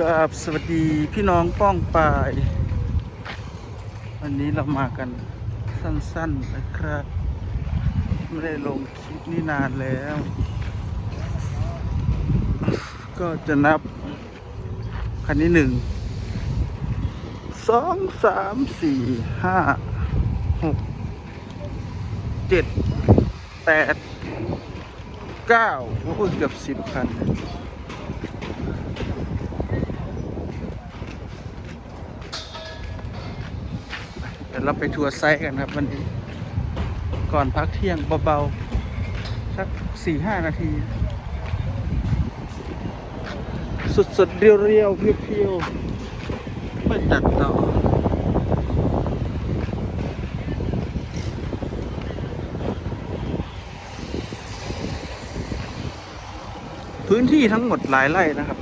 กับสวัสดีพี่น้องป้องปายวันนี้เรามากันสั้นๆนะครับ ไม่ได้ลงคลิปนี่นานแล้ว ก็จะนับ คันนี้หนึ่งสองสามสี่ห้าหกเจ็ดแปดเก้าโอ้โหเกือบสิบคัน เราไปทัวร์ไซต์กันครับวันนี้ ก่อนพักเที่ยงเบาๆ สักสี่ห้านาทีสดๆ เรียวๆ เพียวๆไม่ตัดต่อพื้นที่ทั้งหมดหลายไร่นะครับ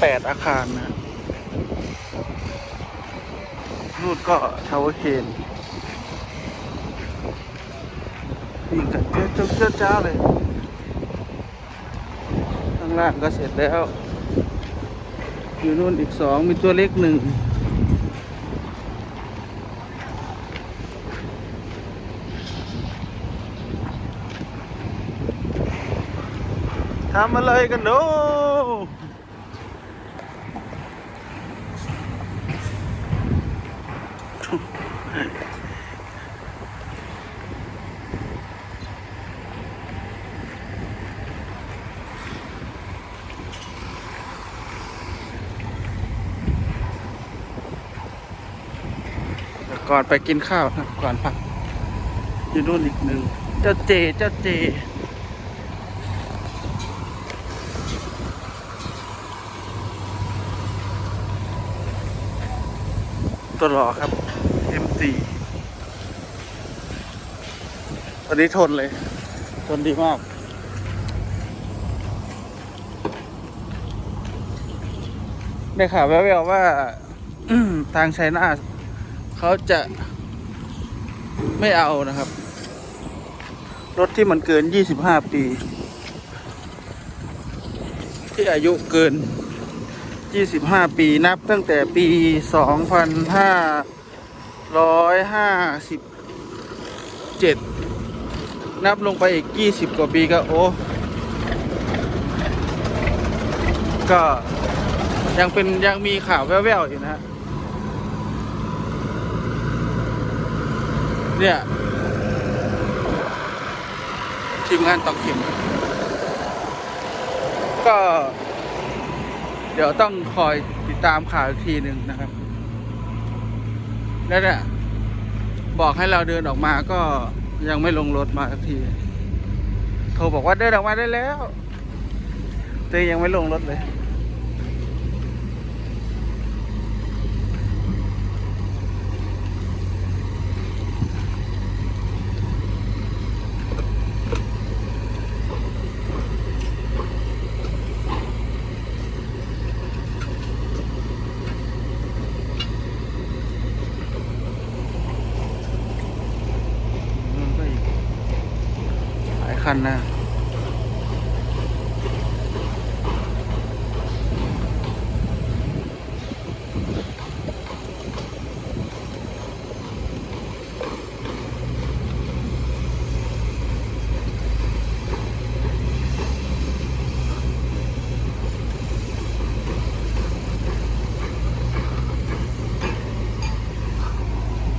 แปดอาคารนะ นู่นก็ทาวเวอร์เคนวิ่งกันเจ้าเจ้าเจ้าเจ้าเลยข้างล่างก็เสร็จแล้ว อยู่นู่นอีกสองมีตัวเล็กหนึ่งทำอะไรกันโนเดี๋ยว ก่อนไปกินข้าวนะก่อนพักอยู่นู่นอีกหนึ่ง เจ้าเจ เจ้าเจ ตัวหล่อครับ M4 ตัวนี้ทนเลย ทนดีมาก ได้ข่าวแววๆว่าทางไชน่าเขาจะไม่เอานะครับ รถที่มันเกิน 25 ปี ที่อายุเกิน 25 ปีนับตั้งแต่ปี 2557นับลงไปอีก20กว่าปีก็โอ้ก็ยังเป็นยังมีข่าวแว่วๆอยู่นะฮะเนี่ย ทีมงานตอกเข็มก็ เดี๋ยวต้องคอยติดตามข่าวอีกทีหนึ่งนะครับ แล้วเนี่ยบอกให้เราเดินออกมาก็ยังไม่ลงรถมาสักที โทรบอกว่าเดินออกมาได้แล้วแต่ยังไม่ลงรถเลย มันก็อีกหลาย คันนะ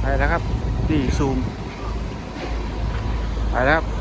ไปแล้วครับ นี่ซูม ไปแล้วครับ